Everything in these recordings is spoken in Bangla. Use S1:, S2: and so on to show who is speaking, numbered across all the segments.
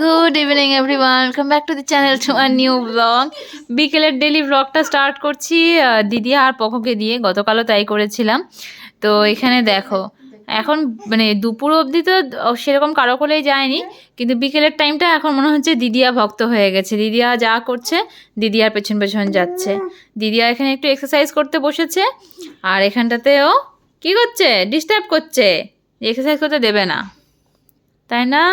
S1: Good evening everyone welcome back to the channel to our new blog বিকেলের ডেলি ব্লগটা স্টার্ট করছি দিদি আর পকোকে দিয়ে। গতকালও তাই করেছিলাম। তো এখানে দেখো, এখন মানে দুপুর অবধি তো সেরকম কারও কোলেই যায়নি, কিন্তু বিকেলের টাইমটা এখন মনে হচ্ছে দিদিয়া ভক্ত হয়ে গেছে। দিদিয়া যা করছে, দিদিয়ার পেছন পেছন যাচ্ছে। দিদিয়া এখানে একটু এক্সারসাইজ করতে বসেছে, আর এখানটাতেও কী করছে? ডিস্টার্ব করছে। এক্সারসাইজ করতে দেবে না। তাই না?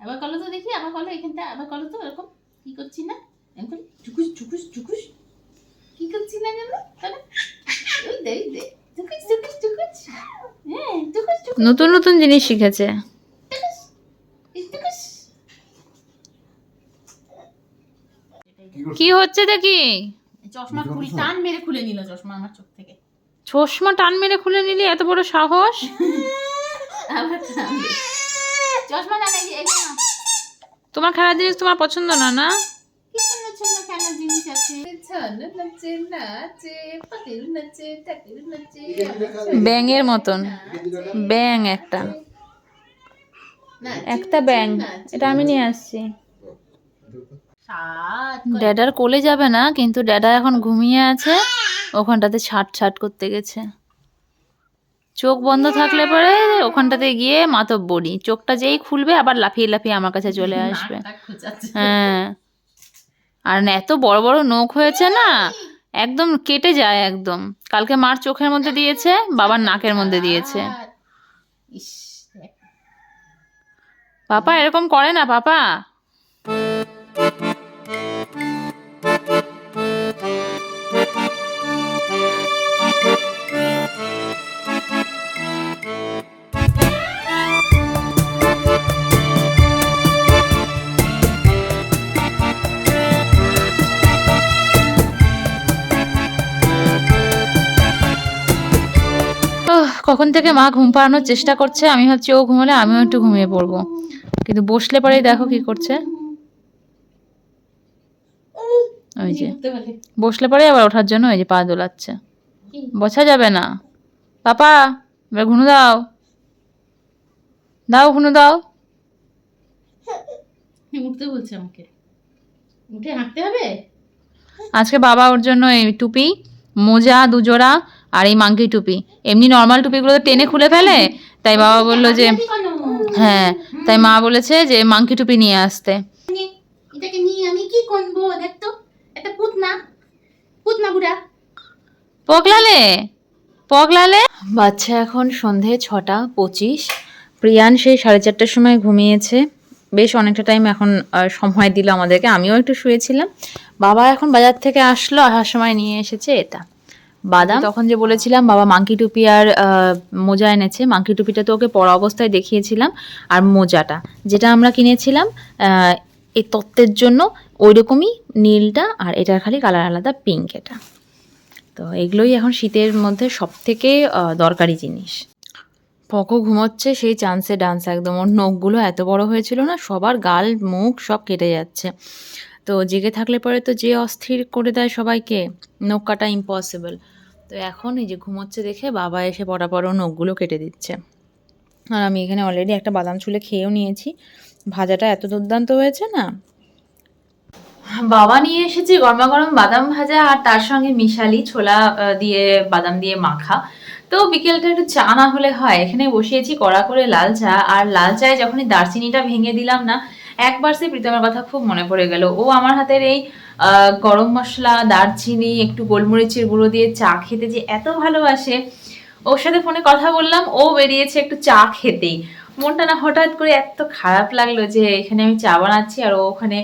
S2: আবার কলো তো দেখি আবার কলো এখানটা আবার কলো তো এরকম। কি করছি না? এরকম করি চুকুস চুকুস চুকুস কি করছি না জানো তাহলে ওই দে দে। চুকুস চুকুস চুকুস হ্যাঁ চুকুস চুকুস
S1: নতুন নতুন জিনিস শিখেছে। কি হচ্ছে দেখি?
S2: চশমা খুলি টান মেরে খুলে নিল চশমা আমার চোখ থেকে।
S1: চশমা টান মেরে খুলে নিলি এত বড় সাহস?
S2: আবার
S1: তোমার খেলার জিনিস তোমার পছন্দ না না? ব্যাঙের মতন। ব্যাং একটা। একটা ব্যাং এটা আমি নিয়ে আসছি। ড্যাডার কোলে যাবে না কিন্তু ড্যাডা এখন ঘুমিয়ে আছে। ওখানটাতে ছাট ছাট করতে গেছে। চোখ বন্ধ থাকলে পরে ওখানটাতে গিয়ে মাতব বড়ি চোখটা যেই খুলবে আবার লাফিয়ে লাফিয়ে আমার কাছে চলে আসবে। হ্যাঁ। আর না এত বড় বড় নখ হয়েছে না একদম কেটে যায় একদম। কালকে মার চোখের মধ্যে দিয়েছে বাবার নাকের মধ্যে দিয়েছে। পাপা এরকম করে না পাপা। কখন থেকে মা ঘুম পাড়ানোর চেষ্টা করছে আমি ভাবছি ও ঘুমালে আমিও একটু ঘুমিয়ে পড়ব। কিন্তু বসলে পরেই দেখো কি করছে। ওই যে বসলে পরে আবার ওঠার জন্য ওই যে পা দোলাচ্ছে? বসা যাবে না। পাপা এবার ঘুনু দাও। দাও ঘুনু দাও।
S2: উঠতে বলছে আমাকে। উঠে হাঁটতে হবে?
S1: আজকে বাবা ওর জন্য এই টুপি মোজা দুজোড়া আর এই মাংকি টুপি। এমনি নর্মাল টুপিগুলো তো টেনে খুলে ফেলে। তাই বাবা বলল যে হ্যাঁ তাই মা বলেছে যে মাংকি টুপি নিয়ে আসতে।
S2: এটাকে নিয়ে আমি কি করব দেখ তো। এটা পুতনা। পুতনা বুড়া।
S1: পগলালে? পগলালে? বাচ্চা এখন সন্ধে ছটা পঁচিশ। প্রিয়ান সেই সাড়ে চারটার সময় ঘুমিয়েছে। বেশ অনেকটা টাইম এখন সময় দিল আমাদেরকে। আমিও একটু শুয়েছিলাম। বাবা এখন বাজার থেকে আসলো আসার সময় নিয়ে এসেছে এটা। বাদাম। তখন যে বলেছিলাম, বাবা মাংকি টুপি আর মোজা এনেছে। মাংকি টুপিটা তো ওকে পরা অবস্থায় দেখিয়েছিলাম, আর মোজাটা। যেটা আমরা কিনেছিলাম এই তত্ত্বের জন্য ওই রকমই নীলটা, আর এটার খালি কালার আলাদা পিঙ্ক এটা। তো এগুলোই এখন শীতের মধ্যে সব থেকে দরকারি জিনিস। পকো ঘুমোচ্ছে, সেই চান্সে ডান্স একদম। ওর নখগুলো এত বড় হয়েছিল না, সবার গাল, মুখ সব কেটে যাচ্ছে। তো জেগে থাকলে পরে তো যে অস্থির করে দেয় সবাইকে, নখ কাটা ইম্পসিবল তো এখন এই যে ঘুমোচ্ছে দেখে বাবা এসে ওর নখগুলো কেটে দিচ্ছে। আর আমি এখানে অলরেডি একটা বাদাম ছুলে খেয়েও নিয়েছি। ভাজাটা এত দুর্দান্ত হয়েছে না? বাবা নিয়ে এসেছে গরমা গরম বাদাম ভাজা আর তার সঙ্গে মিশালি ছোলা দিয়ে বাদাম দিয়ে মাখা। তো বিকেলটা একটু চা না হলে হয়। এখানে বসিয়েছি কড়া করে লাল চা। আর লাল চায়ে যখনই দারচিনিটা ভেঙে দিলাম না একবার সে প্রীতমের কথা খুব মনে পড়ে গেল। ও আমার হাতের এই গরম মশলা, দারচিনি, একটু গোলমরিচের গুঁড়ো দিয়ে চা খেতে যে এত ভালোবাসে। ওর সাথে ফোনে কথা বললাম, ও বেরিয়েছে একটু চা খেতেই মনটা না হঠাৎ করে এত খারাপ লাগল যে এখানে আমি চা বানাচ্ছি আর ও ওখানে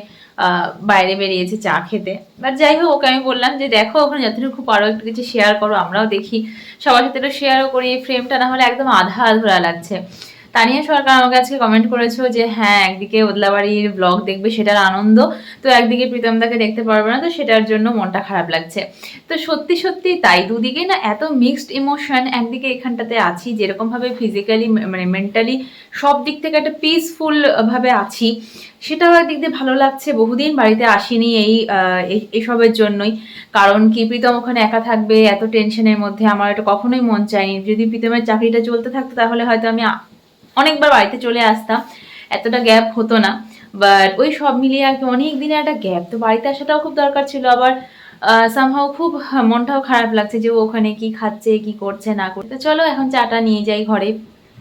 S1: বাইরে বেরিয়েছে চা খেতে। বাট যাই হোক, ওকে আমি বললাম যে দেখো, ওখানে যতটুকু পারো একটু কিছু শেয়ার করো, আমরাও দেখি। সবার সাথে একটু শেয়ারও করি ফ্রেমটা না হলে একদম আধা আধুরা লাগছে। তানিয়া সরকার আমাকে আজকে কমেন্ট করেছ যে হ্যাঁ একদিকে ওদলাবাড়ির ব্লগ দেখবে, সেটার আনন্দ। তো একদিকে প্রীতমদাকে দেখতে পারবে না, তো সেটার জন্য মনটা খারাপ লাগছে। তো সত্যি সত্যি তাই। দুদিকে না এত মিক্সড ইমোশন একদিকে এখানটাতে আছি, যেরকমভাবে ফিজিক্যালি মানে মেন্টালি সব দিক থেকে একটা পিসফুল ভাবে আছি। সেটাও একদিক দিয়ে ভালো লাগছে। বহুদিন বাড়িতে আসিনি এই এসবের জন্যই। কারণ কি, প্রীতম ওখানে একা থাকবে, এত টেনশনের মধ্যে। আমার এটা কখনোই মন চায়নি। যদি প্রীতমের চাকরিটা চলতে থাকতো, তাহলে হয়তো আমি অনেকবার বাড়িতে চলে আসতাম, এতটা গ্যাপ হতো না। বাট ওই সব মিলিয়ে আর কি অনেক দিনের একটা গ্যাপ তো বাড়িতে আসাটাও খুব দরকার ছিল। আবার সামহাও খুব মনটাও খারাপ লাগছে যে ওখানে কি খাচ্ছে, কি করছে, না করছে। চলো এখন চাটা নিয়ে যাই ঘরে।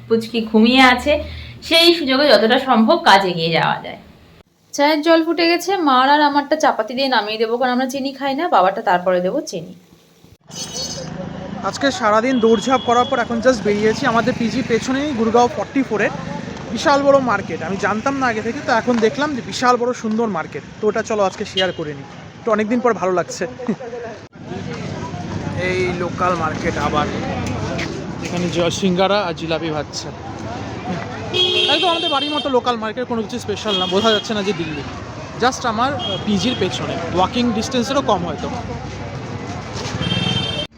S1: পুচকি ঘুমিয়ে আছে। সেই সুযোগে যতটা সম্ভব কাজ এগিয়ে যাওয়া যায়। চায়ের জল ফুটে গেছে। মার আর আমারটা চাপাতি দিয়ে নামিয়ে দেবো, কারণ আমরা চিনি খাই না। বাবারটা তারপরে দেবো চিনি।
S3: আজকে সারাদিন দৌড়ঝাঁপ করার পর এখন জাস্ট বেরিয়েছি। আমাদের পিজি পেছনেই গুরগাঁও ফর্টি ফোরের বিশাল বড় মার্কেট আমি জানতাম না আগে থেকে তো এখন দেখলাম যে বিশাল বড় সুন্দর মার্কেট তো ওটা চলো আজকে শেয়ার করে নিই। তো অনেকদিন পর ভালো লাগছে। এই লোকাল মার্কেট আবার। এখানে জ- সিঙ্গারা আর জিলাপি ভাজছে। একদম আমাদের বাড়ির মতো লোকাল মার্কেট কোনো কিছু স্পেশাল না। বোঝা যাচ্ছে না যে দিল্লি। জাস্ট আমার পিজির পেছনে। ওয়াকিং ডিস্টেন্সেরও কম হয়তো।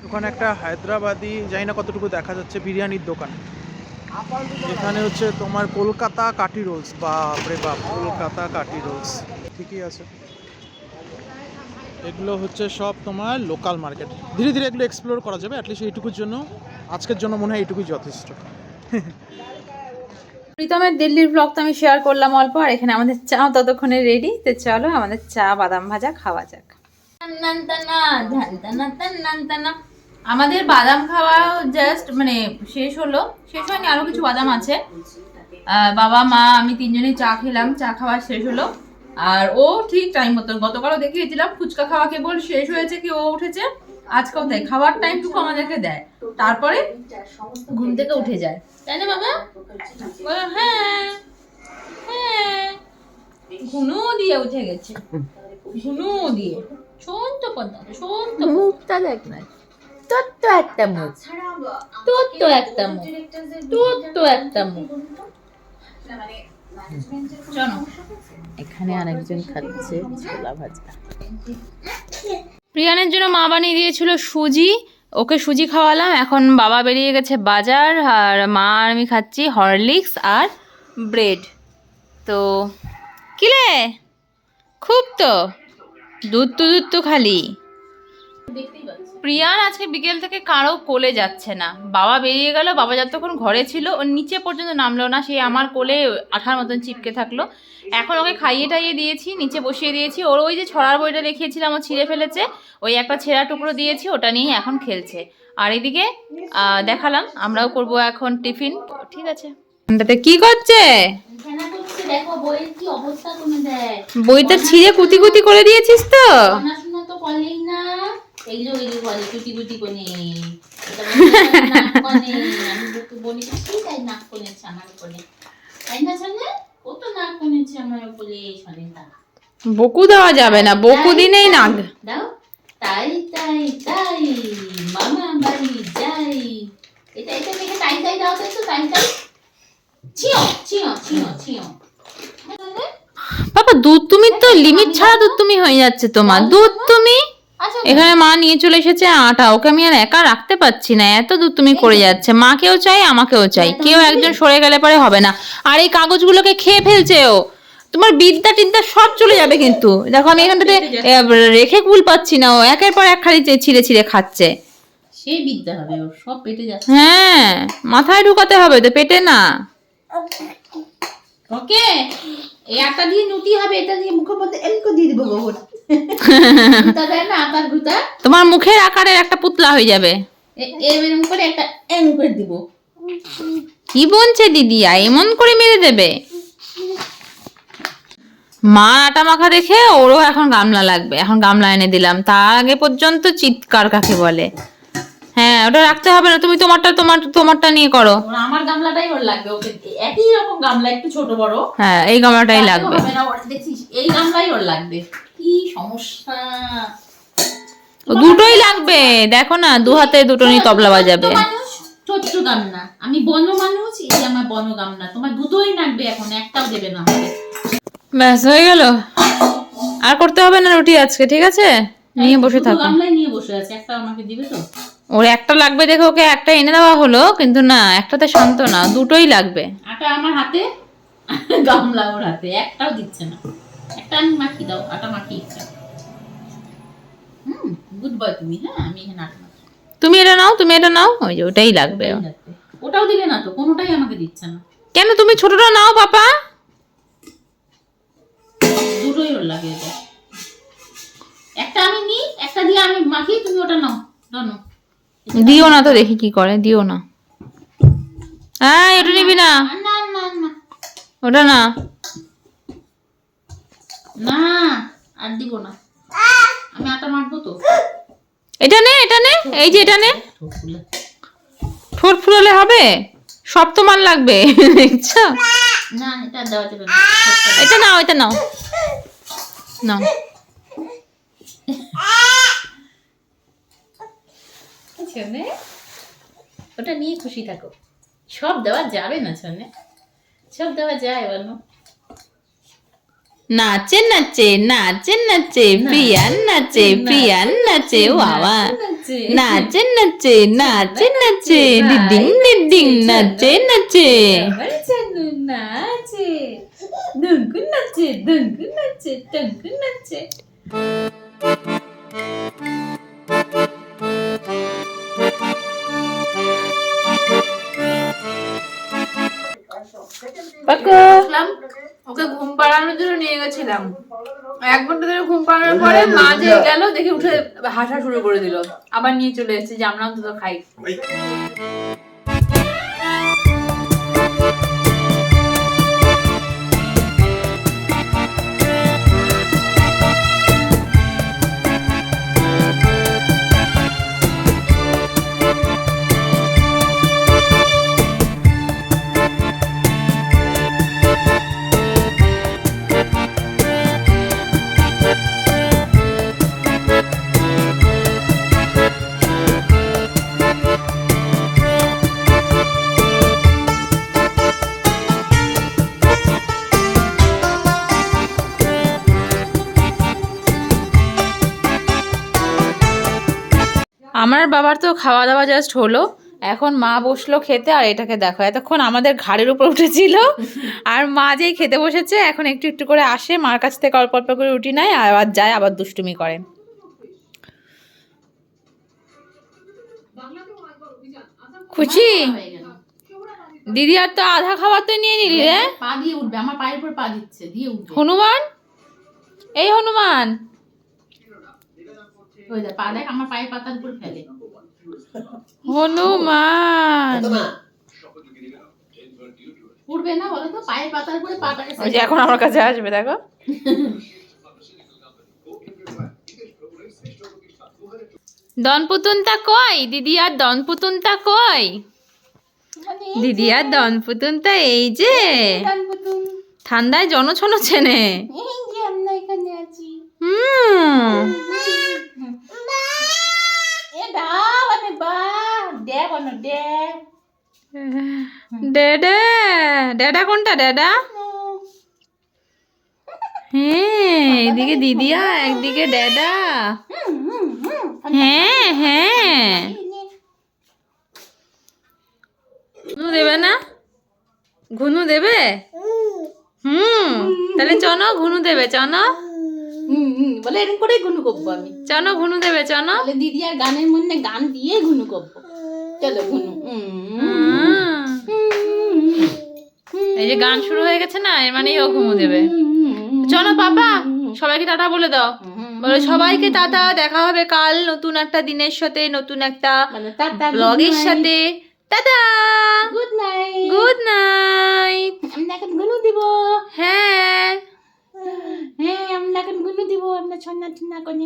S3: ওখানে একটা হায়দ্রাবাদি, জানি না কতটুকু দেখা যাচ্ছে, বিরিয়ানির দোকান। এখানে হচ্ছে তোমার কলকাতা কাটি রোলস, বাপরে বাপ, কলকাতা কাটি রোলস। ঠিকই আছে। এগুলো হচ্ছে সব তোমার লোকাল মার্কেট ধীরে ধীরে এগুলো এক্সপ্লোর করা যাবে অ্যাটলিস্ট এইটুকুর জন্য। আজকের জন্য মনে হয় এইটুকুই যথেষ্ট।
S1: প্রীতমের দিল্লির ব্লগ তো আমি শেয়ার করলাম অল্প, আর এখানে আমাদের চা ততক্ষণে রেডি তো চলো, আমাদের চা, বাদাম ভাজা, খাওয়া যাক। আমাদের বাদাম খাওয়া জাস্ট মানে শেষ হলো। শেষ হয়নি, আরও কিছু বাদাম আছে। বাবা, মা, আমি তিনজনেই চা খেলাম, চা খাওয়া শেষ হলো। আর ও ঠিক টাইম মতো, গতকালও দেখিয়েছিলাম, ফুচকা খাওয়া কেবল শেষ হয়েছে কি ও উঠেছে, আজকেও দেয়, খাওয়ার টাইমটুকু আমাদেরকে দেয়। তারপরে ঘুম থেকে উঠে যায়। তাই না, বাবা? হ্যাঁ হ্যাঁ। ঘুনু দিয়ে উঠে গেছে। ঘুনু দিয়ে। ছোট্ট পদ্মা ছোট্ট মুখটা দেখ না। ছোট্ট একটা মুখ। ছোট্ট একটা মুখ। ছোট্ট একটা মুখ। এখানে আরেকজন খাচ্ছে ছোলা ভাজা। প্রিয়ানের জন্য মা বানিয়ে দিয়েছিল সুজি। ওকে সুজি খাওয়ালাম। এখন বাবা বেরিয়ে গেছে বাজার। আর মা আর আমি খাচ্ছি হরলিক্স আর ব্রেড। তো কিলে খুব তো। দুধ তো দুধ তো খালি। প্রিয়ান আজকে বিকেল থেকে কারও কোলে যাচ্ছে না। বাবা বেরিয়ে গেল বাবা যতক্ষণ ঘরে ছিল ওর নিচে পর্যন্ত নামলো না সে আমার কোলে আঠার মতন চিপকে থাকল। এখন ওকে খাইয়ে টাইয়ে দিয়েছি নিচে বসিয়ে দিয়েছি। ওর ওই যে ছড়ার বইটা দেখিয়েছিলাম ও ছিঁড়ে ফেলেছে। ওই একটা ছেঁড়া টুকরো দিয়েছি ওটা নিয়েই এখন খেলছে। আর এদিকে দেখালাম আমরাও করব এখন টিফিন। ঠিক আছে। কি করছে? বইটা ছিঁড়ে কুতি কুতি করে দিয়েছিস তো?
S2: পড়াশোনা তো করলেই না এই যে ওই যে বলে কুটি কুটি কোনে। এটা বলে নাক কোনে? আমি তো বলি কি তাই নাক কোনেছে আমার কোনে? তাই না শোনে ও তো নাক কোনেছে আমার বলে শোনে তা।
S1: বকু দেওয়া যাবে না বকু দিনেই
S2: দাও। তাই তাই তাই মামা বাড়ি যাই। এটা এটা দেখে তাই তাই দাও তো একটু তাই তাই। ছিও ছিও ছিও ছিও
S1: বাবা দুধ তুমি তো লিমিট ছাড়া দুধ তুমি হয়ে যাচ্ছে তোমার। দুধ তুমি এখানে মা নিয়ে চলে এসেছে আটা। ওকে আমি আর একা রাখতে পারছি না। এত দূর তুমি করে যাচ্ছে। মাকেও চাই আমাকেও চাই কেউ একজন সরে গেলে পরে হবে না। আর এই কাগজগুলোকে খেয়ে ফেলছে ও। তোমার বিদ্যা টিদ্যা সব চলে যাবে কিন্তু। দেখো আমি এখানটাতে এ, রেখে কুল পাচ্ছি না ও। একের পর এক খালি ছিঁড়ে ছিঁড়ে খাচ্ছে।
S2: সেই বিদ্যা হবে ওর। সব পেটে যাচ্ছে।
S1: হ্যাঁ মাথায় ঢুকাতে হবে তো পেটে না।
S2: ওকে। এই আটা দিয়ে নুটি হবে এটা দিয়ে মুখের মধ্যে দিয়ে দিব গোবর গুতা না আটার গুতা
S1: তোমার মুখের আকারের একটা পুতলা হয়ে যাবে।
S2: এ- এরম করে একটা এম করে দিব।
S1: কি বলছে দিদিয়া এমন করে মেরে দেবে? মা আটা মাখা দেখে ওরও এখন গামলা লাগবে। এখন গামলা এনে দিলাম। তার আগে পর্যন্ত চিৎকার কাকে বলে? হ্যাঁ ওটা রাখতে হবে না তুমি তোমারটা তোমার তোমারটা নিয়ে করো।
S2: আমার গামলাটাই ওর লাগবে ওকে একই রকম গামলা একটু ছোট বড়।
S1: হ্যাঁ এই গামলাটাই লাগবে।
S2: হবে দেখছিস এই গামলাই ওর লাগবে। কি সমস্যা।
S1: দুটোই লাগবে দেখো না দু হাতে দুটো নিয়ে তবলা বাজাবে।
S2: ছোট্ট গামনা আমি বন মানুষ এই আমার বন গামনা তোমার দুটোই লাগবে এখন একটাও দেবে না
S1: ব্যাস হয়ে গেল। আর করতে হবে না রুটি আজকে ঠিক আছে? নিয়ে বসে
S2: দুটো
S1: থাকো।
S2: গামলাই নিয়ে বসে আছে একটা আমাকে দিবে তো?
S1: ওর একটা লাগবে দেখে ওকে একটা এনে দেওয়া হলো কিন্তু না একটাতে শান্ত না দুটোই লাগবে।
S2: আটা আমার হাতে গামলা ওর হাতে একটাও দিচ্ছে না। একটা আমি মাখি দাও আটা মাখি ইচ্ছা হুম গুড বয় তুমি হ্যাঁ আমি এখানে আটা
S1: তুমি এটা নাও তুমি এটা নাও ওই যে ওটাই লাগবে।
S2: ওটাও দিবে না তো কোনোটাই আমাকে দিচ্ছে না।
S1: কেন তুমি ছোটটা নাও পাপা?
S2: দুটোই ওর লাগে। একটা আমি নিই একটা দিয়ে আমি মাখি তুমি ওটা নাও জানো
S1: দিও না তো দেখি কি করে দিও না। হ্যাঁ এটা নিবি না। ওটা না।
S2: না আর দিব না। আমি আটা মাখবো তো।
S1: এটা নে এটা নে। এই যে এটা নে। ঠোঁট ফুলালে হবে? সব তোমার লাগবে দেখছ?
S2: না এটা দেওয়া
S1: এটা নাও এটা নাও। নাও।
S2: শোনে ওটা নিয়ে খুশি থাকো। সব দেওয়া যাবে না শোনে সব দেওয়া যায় বলো।
S1: নাচে নাচে নাচে নাচে প্রিয়ান নাচে প্রিয়ান নাচে বাবা। নাচে। নাচে নাচে নাচে ডিডিং ডিডিং নাচে নাচে
S2: নাচে দুঙ্কু নাচে দুঙ্কু নাচে টঙ্কু নাচে।
S1: পাড়ানোর জন্য নিয়ে গেছিলাম। এক ঘণ্টা ধরে ঘুম পাড়ানোর পরে মা যে গেল দেখে উঠে হাসা শুরু করে দিল। আবার নিয়ে চলে এসেছি যে আমরা অন্তত খাই। বাবার তো খাওয়া দাওয়া জাস্ট হলো। এখন মা বসল খেতে আর এটাকে দেখো। এতক্ষণ আমাদের ঘাড়ের উপর উঠেছিল। আর মা যেই খেতে বসেছে এখন একটু একটু করে আসে। মার কাছ থেকে অল্প অল্প করে রুটি নেয় আবার যায় আবার দুষ্টুমি করে। খুশি? দিদি আর তো আধা খাবার তো নিয়ে নিলি রে।
S2: পা দিয়ে উঠবে আমার পায়ের উপর পা দিচ্ছে দিয়ে উঠবে।
S1: হনুমান? এই হনুমান।
S2: ওই দেখ, পা দেখ আমার পায়ের পাতার উপর ফেলে।
S1: হনুমান।
S2: উঠবে না বলো তো পায়ের পাতার উপরে পাটাকে
S1: ওই যে এখন আমার কাছে আসবে দেখো। দনপুতুনটা কই? দিদি আর দনপুতুনটা কই? দিদি আর দনপুতুনটা এই যে। ঠান্ডায় জনছন চেনে। হুম।
S2: মানে
S1: কোনটা হ্যাঁ এইদিকে দিদিয়া, একদিকে ডেডা হ্যাঁ হ্যাঁ। ঘুনু দেবে না? ঘুনু দেবে? হুম, তাহলে চনো ঘুনু দেবে চনো
S2: হুম, হুম, বলে এরকম করে গুনু করব আমি।
S1: চনো ঘুনু দেবে চনো
S2: তাহলে দিদি আর গানের মধ্যে গান দিয়ে গুনু করব চলো গুনু
S1: এই যে গান শুরু হয়ে গেছে না এর মানেই ও ঘুমু দেবে। চলো পাপা সবাইকে টাটা বলে দাও। বলো সবাইকে টাটা দেখা হবে কাল নতুন একটা দিনের সাথে নতুন একটা
S2: মানে
S1: ব্লগের সাথে। Tata!
S2: Good night
S1: good night
S2: আমরা এখন গুনু দিব।
S1: হ্যাঁ।
S2: হ্যাঁ আমরা এখন গুনু দিব আমরা ছন্না ছন্না করে।